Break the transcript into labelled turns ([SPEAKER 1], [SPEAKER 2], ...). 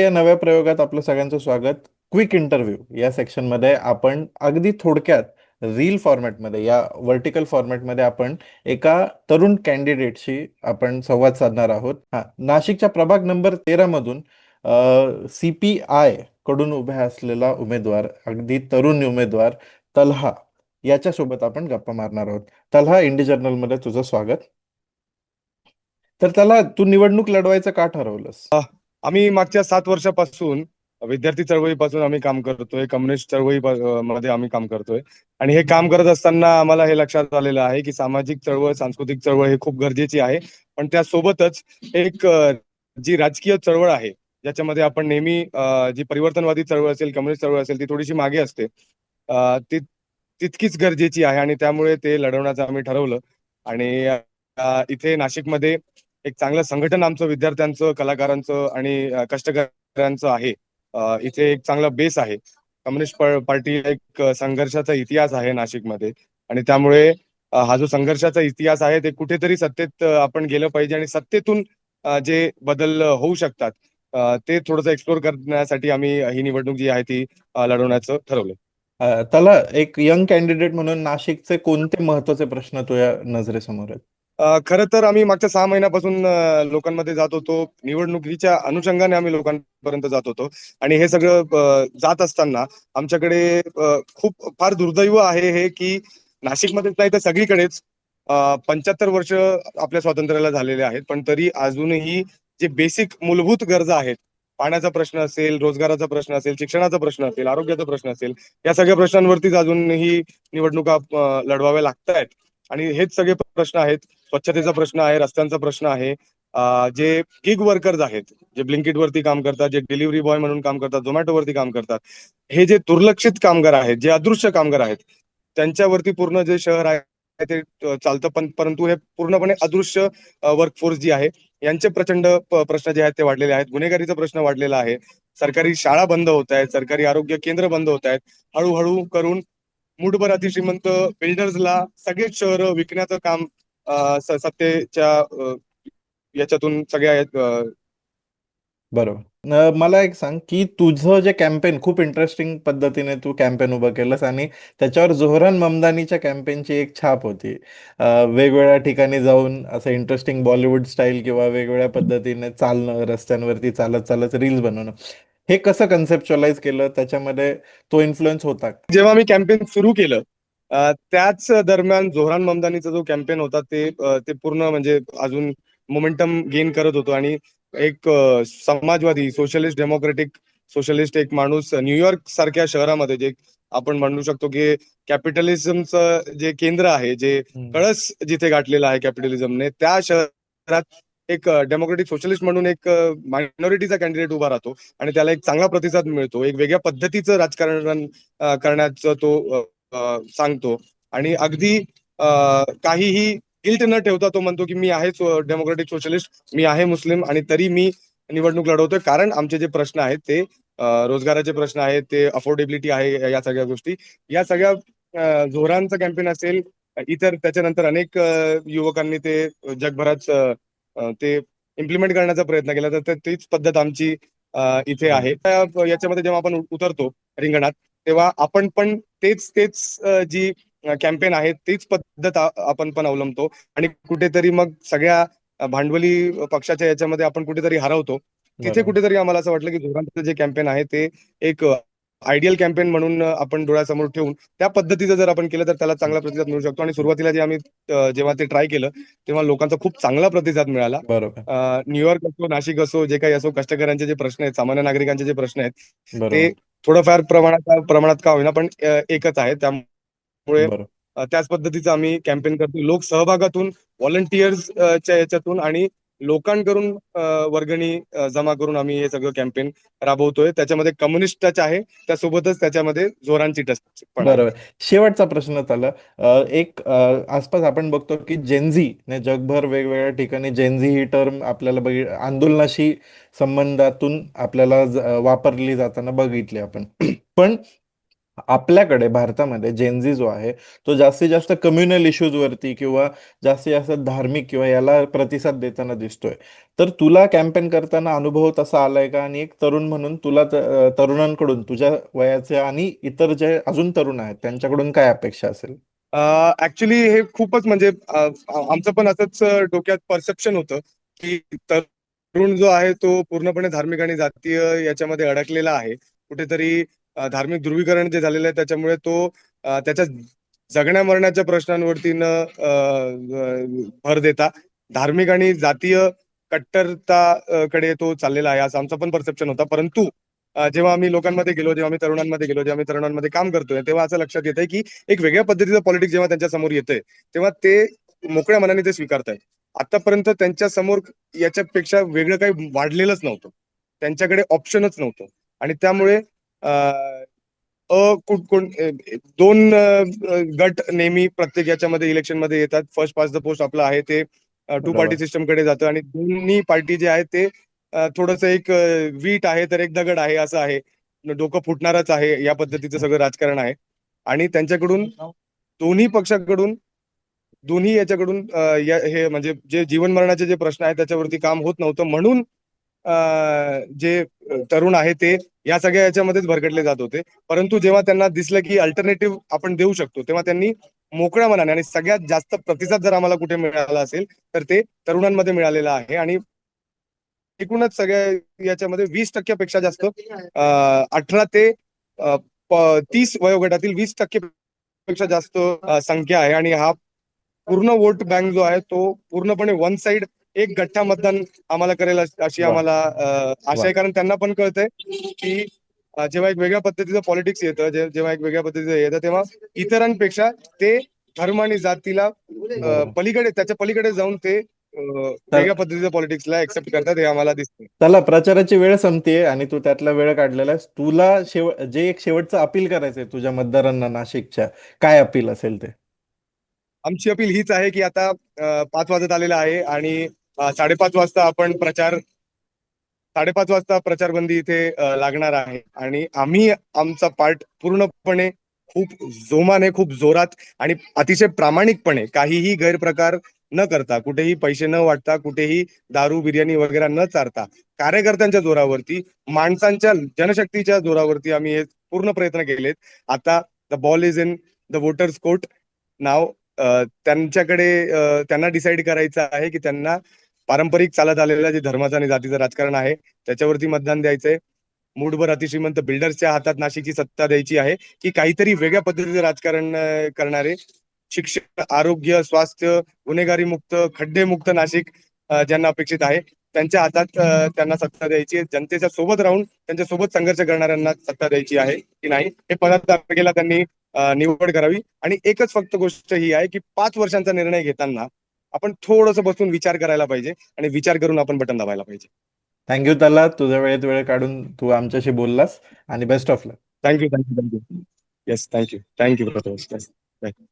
[SPEAKER 1] या नव्या प्रयोगात आपलं सगळ्यांचं स्वागत. क्विक इंटरव्ह्यू या सेक्शनमध्ये आपण अगदी थोडक्यात रील फॉर्मॅटमध्ये या वर्टिकल फॉर्मॅटमध्ये आपण एका तरुण कॅन्डिडेटशी आपण संवाद साधणार आहोत. हा नाशिकच्या प्रभाग नंबर तेरा मधून सी पी आयकडून उभ्या असलेला उमेदवार अगदी तरुण उमेदवार तल्हा याच्यासोबत आपण गप्पा मारणार आहोत. तल्हा इंडी जर्नलमध्ये तुझं स्वागत. तर त्याला तू निवडणूक लढवायचं का ठरवलंस?
[SPEAKER 2] आम्ही मागच्या सात वर्षापासून विद्यार्थी चळवळीपासून आम्ही काम करतोय कम्युनिस्ट चळवळी मध्ये आम्ही काम करतोय. आणि हे काम करत असताना आम्हाला हे लक्षात आलेलं आहे की सामाजिक चळवळ सांस्कृतिक चळवळ हे खूप गरजेची आहे. पण त्यासोबतच एक जी राजकीय चळवळ आहे ज्याच्यामध्ये आपण नेहमी जी परिवर्तनवादी चळवळ असेल कम्युनिस्ट चळवळ असेल ती थोडीशी मागे असते. ती तितकीच गरजेची आहे आणि त्यामुळे ते लढवण्याचं आम्ही ठरवलं. आणि इथे नाशिकमध्ये एक चांगलं संघटन आमचं विद्यार्थ्यांचं कलाकारांचं आणि कष्टकऱ्यांचं आहे. इथे एक चांगला बेस आहे. कम्युनिस्ट पार्टी एक संघर्षाचा इतिहास आहे नाशिकमध्ये. आणि त्यामुळे हा जो संघर्षाचा इतिहास आहे ते कुठेतरी सत्तेत आपण गेलं पाहिजे आणि सत्तेतून जे बदल होऊ शकतात ते थोडंसं एक्सप्लोर करण्यासाठी आम्ही ही निवडणूक जी आहे ती लढवण्याचं ठरवलं
[SPEAKER 1] त्याला एक यंग कॅन्डिडेट म्हणून नाशिकचे कोणते महत्त्वाचे प्रश्न तुझ्या नजरेसमोर आहेत?
[SPEAKER 2] खरं तर आम्ही मागच्या सहा महिन्यापासून लोकांमध्ये जात होतो. निवडणुकीच्या अनुषंगाने आम्ही लोकांपर्यंत जात होतो. आणि हे सगळं जात असताना आमच्याकडे खूप फार दुर्दैव आहे हे की नाशिकमध्येच नाही तर सगळीकडेच पंच्याहत्तर वर्ष आपल्या स्वातंत्र्याला झालेले आहेत. पण तरी अजूनही जे बेसिक मूलभूत गरजा आहेत पाण्याचा प्रश्न असेल रोजगाराचा प्रश्न असेल शिक्षणाचा प्रश्न असेल आरोग्याचा प्रश्न असेल या सगळ्या प्रश्नांवरतीच अजूनही निवडणुका लढवाव्या लागत आहेत आणि हेच सगळे प्रश्न आहेत. स्वच्छतेचा प्रश्न आहे रस्त्यांचा प्रश्न आहे. जे गिग वर्कर्स आहेत जे ब्लिंकिट वरती काम करतात जे डिलिव्हरी बॉय म्हणून काम करतात झोमॅटो वरती काम करतात हे जे दुर्लक्षित कामगार आहेत जे अदृश्य कामगार आहेत त्यांच्यावरती पूर्ण जे शहर आहे ते चालतं. पण परंतु हे पूर्णपणे अदृश्य वर्कफोर्स जी आहे यांचे प्रचंड प्रश्न जे आहेत ते वाढलेले आहेत. गुन्हेगारीचा प्रश्न वाढलेला आहे. सरकारी शाळा बंद होत आहेत सरकारी आरोग्य केंद्र बंद होत आहेत. हळूहळू करून मुठभर अतिश्रीमंत बिल्डर्सला सगळेच शहर विकण्याचं काम सत्तेच्या याच्यातून सगळ्या
[SPEAKER 1] बरोबर. मला एक सांग की तुझं जे कॅम्पेन खूप इंटरेस्टिंग पद्धतीने तू कॅम्पेन उभं केलंस आणि त्याच्यावर जोहरान ममदानीच्या कॅम्पेनची एक छाप होती. वेगवेगळ्या ठिकाणी जाऊन असं इंटरेस्टिंग बॉलिवूड स्टाईल किंवा वेगवेगळ्या पद्धतीने चालणं रस्त्यांवरती चालत चालत रील्स बनवणं. हे कसं कन्सेप्च्युअलाइज केलं त्याच्यामध्ये तो इन्फ्लुएन्स होता?
[SPEAKER 2] जेव्हा मी कॅम्पेन सुरू केलं त्याच दरम्यान जोहरान ममदानीचा जो कॅम्पेन होता ते ते पूर्ण म्हणजे अजून मोमेंटम गेन करत होतो आणि एक समाजवादी सोशलिस्ट डेमोक्रेटिक सोशलिस्ट एक माणूस न्यूयॉर्क सारख्या शहरामध्ये जे आपण म्हणू शकतो की कॅपिटलिझमचं जे केंद्र आहे जे. कळस जिथे गाठलेला आहे कॅपिटलिझमने त्या शहरात एक डेमोक्रेटिक सोशलिस्ट म्हणून एक मायनॉरिटीचा कॅन्डिडेट उभा राहतो आणि त्याला एक चांगला प्रतिसाद मिळतो. एक वेगळ्या पद्धतीचं राजकारण करण्याचं तो सांगतो. आणि अगदी काहीही गिल्ट न ठेवता तो म्हणतो की मी आहे डेमोक्रेटिक सोशलिस्ट मी आहे मुस्लिम आणि तरी मी निवडणूक लढवतोय. कारण आमचे जे प्रश्न आहेत ते रोजगाराचे प्रश्न आहेत ते अफोर्डेबिलिटी आहे या सगळ्या गोष्टी. या सगळ्या झोरांचं जोरांचं कॅम्पेन असेल इतर त्याच्यानंतर अनेक युवकांनी ते जगभरात ते इम्प्लिमेंट करण्याचा प्रयत्न केला. तर तीच पद्धत आमची इथे आहे. त्या- याच्यामध्ये जेव्हा आपण उतरतो रिंगणात तेव्हा आपण पण तेच तेच जी कॅम्पेन आहे तीच पद्धत आपण पण अवलंबतो. आणि कुठेतरी मग सगळ्या भांडवली पक्षाच्या याच्यामध्ये आपण कुठेतरी हरवतो. तिथे. कुठेतरी आम्हाला असं वाटलं की जोरांचं जे कॅम्पेन आहे ते एक आयडियल कॅम्पेन म्हणून आपण डोळ्यासमोर ठेवून त्या पद्धतीचं जर आपण केलं तर त्याला चांगला प्रतिसाद मिळू शकतो. आणि सुरुवातीला जे आम्ही जेव्हा ते ट्राय केलं तेव्हा लोकांचा खूप चांगला प्रतिसाद मिळाला. न्यूयॉर्क असो नाशिक असो जे काही असो कष्टकऱ्यांचे जे प्रश्न आहेत सामान्य नागरिकांचे जे प्रश्न आहेत ते थोडंफार प्रमाणात प्रमाणात का होईना पण एकच आहे. त्यामुळे त्याच पद्धतीचं आम्ही कॅम्पेन करतो लोक सहभागातून व्हॉलंटियर्स च्या याच्यातून आणि लोकांकडून वर्गणी जमा करून आम्ही हे सगळं कॅम्पेन राबवतोय. त्याच्यामध्ये कम्युनिस्ट टच आहे. त्यासोबतच त्याच्यामध्ये जोरांची टच आहे.
[SPEAKER 1] बरोबर. शेवटचा प्रश्न झाला एक आसपास आपण बघतो की जेनझी ने जगभर वेगवेगळ्या ठिकाणी जेनझी ही टर्म आपल्याला बघ आंदोलनाशी संबंधातून आपल्याला वापरली जाताना बघितली आपण. पण आपल्याकडे भारतामध्ये जेनझी जो आहे तो जास्तीत जास्त कम्युनल इश्यूज वरती किंवा जास्तीत जास्त धार्मिक किंवा याला प्रतिसाद देताना दिसतोय. तर तुला कॅम्पेन करताना अनुभव तसा आलाय का? आणि एक तरुण म्हणून तुला तरुणांकडून तुझ्या वयाचे आणि इतर जे अजून तरुण आहेत त्यांच्याकडून काय अपेक्षा असेल?
[SPEAKER 2] ऍक्च्युली हे खूपच म्हणजे आमचं पण असंच डोक्यात परसेप्शन होतं की तरुण जो आहे तो पूर्णपणे धार्मिक आणि जातीय याच्यामध्ये अडकलेला आहे. कुठेतरी धार्मिक ध्रुवीकरण जे झालेलं आहे त्याच्यामुळे तो त्याच्या जगण्या मरण्याच्या प्रश्नांवरती न भर देता. धार्मिक आणि जातीय कट्टरता कडे तो चाललेला आहे असं आमचा पण परसेप्शन होता. परंतु जेव्हा आम्ही लोकांमध्ये गेलो जेव्हा आम्ही तरुणांमध्ये गेलो जेव्हा आम्ही तरुणांमध्ये काम करतोय तेव्हा असं लक्षात येतंय की एक वेगळ्या पद्धतीचं पॉलिटिक्स जेव्हा त्यांच्यासमोर येतंय तेव्हा ते मोकळ्या मनाने ते स्वीकारतायत. आतापर्यंत त्यांच्यासमोर याच्यापेक्षा वेगळं काही वाढलेलंच नव्हतं. त्यांच्याकडे ऑप्शनच नव्हतं. आणि त्यामुळे अं, कुठ कोण दोन गट नेहमी प्रत्येक याच्यामध्ये इलेक्शनमध्ये येतात. फर्स्ट पास द पोस्ट आपलं आहे ते टू पार्टी सिस्टमकडे जातं आणि दोन्ही पार्टी जे आहे ते थोडस एक वीट आहे तर एक दगड आहे असं आहे. डोकं फुटणारच आहे या पद्धतीचं सगळं राजकारण आहे. आणि त्यांच्याकडून दोन्ही पक्षाकडून दोन्ही याच्याकडून हे म्हणजे जे जीवन मरणाचे जे प्रश्न आहेत त्याच्यावरती काम होत नव्हतं म्हणून जे तरुण आहे ते या सगळ्या याच्यामध्येच भरकटले जात होते. परंतु जेव्हा त्यांना दिसलं की अल्टरनेटिव्ह आपण देऊ शकतो तेव्हा त्यांनी मोकळ्या मनाने आणि सगळ्यात जास्त प्रतिसाद जर आम्हाला कुठे मिळाला असेल तर ते तरुणांमध्ये मिळालेला आहे. आणि एकूणच सगळ्या याच्यामध्ये वीस टक्क्यापेक्षा जास्त अठरा ते तीस वयोगटातील वीस टक्केपेक्षा जास्त संख्या आहे. आणि हा पूर्ण वोट बँक जो आहे तो पूर्णपणे वन साइड एक गठ्ठा मतदान आम्हाला करेल अश- आम्हाला आशा आहे. कारण त्यांना पण कळतंय की जेव्हा एक वेगळ्या पद्धतीचं पॉलिटिक्स येतं जेव्हा एक वेगळ्या पद्धतीचं येतं तेव्हा इतरांपेक्षा ते धर्म आणि जातीला पलीकडे त्याच्या पलीकडे जाऊन ते वेगळ्या पद्धतीच्या पॉलिटिक्सला एक्सेप्ट करतात हे आम्हाला दिसतं
[SPEAKER 1] चला प्रचाराची वेळ संपतीये आणि तू त्यातला वेळ काढलेला आहेस. तुला शेव जे एक शेवटचं अपील करायचंय तुझ्या मतदारांना नाशिकच्या काय अपील असेल ते?
[SPEAKER 2] आमची अपील हीच आहे की आता पाच वाजत आलेला आहे आणि साडेपाच वाजता आपण प्रचार साडेपाच वाजता प्रचारबंदी इथे लागणार आहे. आणि आम्ही आमचा पार्ट पूर्णपणे खूप जोमाने खूप जोरात आणि अतिशय प्रामाणिकपणे काहीही गैरप्रकार न करता कुठेही पैसे न वाटता कुठेही दारू बिर्याणी वगैरे न चारता कार्यकर्त्यांच्या जोरावरती माणसांच्या जनशक्तीच्या जोरावरती आम्ही हे पूर्ण प्रयत्न केलेत. आता the ball is in the voters court. नाव त्यांच्याकडे त्यांना डिसाईड करायचं आहे की त्यांना पारंपरिक चालत आलेला जे धर्माचं आणि जातीचं राजकारण आहे त्याच्यावरती मतदान द्यायचंय. मूठभर अतिश्रीमंत बिल्डर्सच्या हातात नाशिकची सत्ता द्यायची आहे की काहीतरी वेगळ्या पद्धतीचं राजकारण करणारे शिक्षण आरोग्य स्वास्थ्य गुन्हेगारी मुक्त खड्डे मुक्त नाशिक ज्यांना अपेक्षित आहे त्यांच्या हातात त्यांना सत्ता द्यायची जनतेच्या सोबत राहून त्यांच्यासोबत संघर्ष करणाऱ्यांना सत्ता द्यायची आहे की नाही हे पदार्थ त्यांनी निवड करावी. आणि एकच फक्त गोष्ट ही आहे की पाच वर्षांचा निर्णय घेताना आपण थोडंसं बसून विचार करायला पाहिजे आणि विचार करून आपण बटन दाबायला पाहिजे.
[SPEAKER 1] थँक्यू त्याला तुझ्या वेळेत वेळ काढून तू आमच्याशी बोललास आणि best of luck
[SPEAKER 2] thank you thank you thank you yes thank you thank you